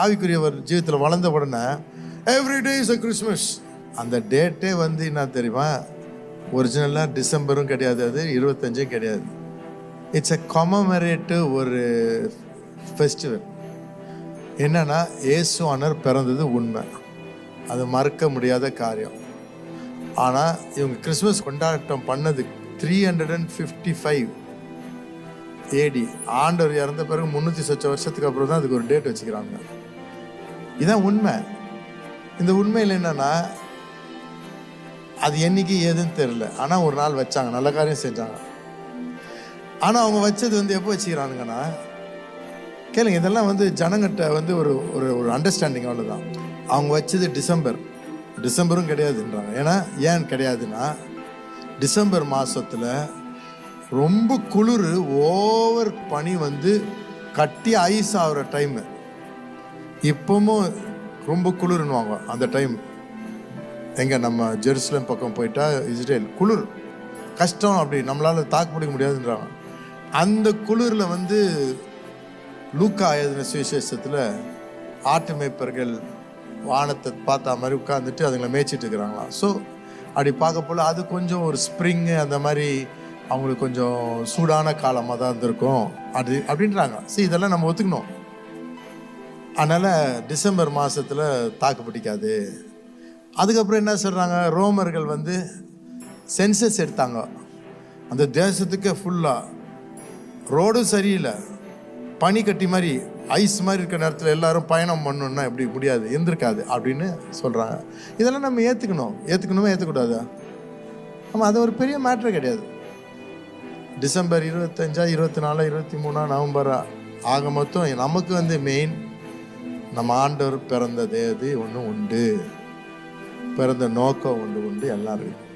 ஆவிக்குரியவர் ஜீவத்தில் வளர்ந்த உடனே every day is a Christmas அந்த டேட்டே வந்து என்ன தெரியுமா? ஒரிஜினலாக டிசம்பரும் கிடையாது அது இருபத்தஞ்சும் கிடையாது. இட்ஸ் எ கமமரேட்டு ஒரு ஃபெஸ்டிவல் என்னன்னா ஆனர் பிறந்தது உண்மை. அது மறக்க முடியாத காரியம். ஆனால் இவங்க கிறிஸ்மஸ் கொண்டாட்டம் பண்ணது three hundred and fifty five AD ஆண்டவர் இறந்த பிறகு முந்நூற்றி சொச்ச வருஷத்துக்கு அப்புறம் தான் அதுக்கு ஒரு டேட் வச்சுக்கிறாங்க. இதான் உண்மை. இந்த உண்மையில் என்னன்னா அது என்னைக்கு ஏதுன்னு தெரில ஆனால் ஒரு நாள் வச்சாங்க. நல்ல காரியம் செஞ்சாங்க. ஆனால் அவங்க வச்சது வந்து எப்போ வச்சுக்கிறானுங்கன்னா கேளுங்க இதெல்லாம் வந்து ஜனங்கிட்ட வந்து ஒரு ஒரு ஒரு அண்டர்ஸ்டாண்டிங் அவ்வளோதான் அவங்க வச்சது டிசம்பர். டிசம்பரும் கிடையாதுன்றாங்க. ஏன்னா ஏன் கிடையாதுன்னா டிசம்பர் மாதத்தில் ரொம்ப குளிர் ஓவர் பனி வந்து கட்டி ஐஸ் ஆகிற டைமு இப்பவும் ரொம்ப குளிர்னுவாங்க அந்த டைம் எங்கே நம்ம ஜெருசலம் பக்கம் போயிட்டா இஸ்ரேல் குளிர். கஷ்டம் அப்படி நம்மளால் தாக்கு பிடிக்க முடியாதுன்றாங்க. அந்த குளிரில் வந்து லூக்கா எழுதின சுவிசேஷத்தில் ஆட்டு மேய்ப்பர்கள் வானத்தை பார்த்தா மாதிரி உட்காந்துட்டு அதுங்களை மேய்ச்சிட்டு இருக்கிறாங்களாம் ஸோ அப்படி பார்க்க போல அது கொஞ்சம் ஒரு ஸ்ப்ரிங்கு அந்த மாதிரி அவங்களுக்கு கொஞ்சம் சூடான காலமாக தான் இருந்திருக்கும். அது அப்படின்றாங்க. சரி இதெல்லாம் நம்ம ஒத்துக்கணும். அதனால் டிசம்பர் மாதத்தில் தாக்கு பிடிக்காது. அதுக்கப்புறம் என்ன சொல்கிறாங்க ரோமர்கள் வந்து சென்சஸ் எடுத்தாங்க. அந்த தேசத்துக்கே ஃபுல்லாக ரோடும் சரியில்லை. பனி கட்டி மாதிரி ஐஸ் மாதிரி இருக்கிற நேரத்தில் எல்லாரும் பயணம் பண்ணணுன்னா எப்படி முடியாது? இருந்திருக்காது அப்படின்னு சொல்கிறாங்க இதெல்லாம் நம்ம ஏற்றுக்கணும் ஏற்றுக்கணுமே ஏற்றுக்கூடாதா ஆமாம் அது ஒரு பெரிய மேட்ரு கிடையாது. டிசம்பர் இருபத்தஞ்சா இருபத்தி நாலா இருபத்தி மூணா நவம்பரா ஆக மொத்தம் நமக்கு வந்து மெயின் நம்ம ஆண்டவர் பிறந்த தேதி ஒன்று உண்டு. பிறந்த நோக்கம் ஒன்று உண்டு. எல்லாருக்கும்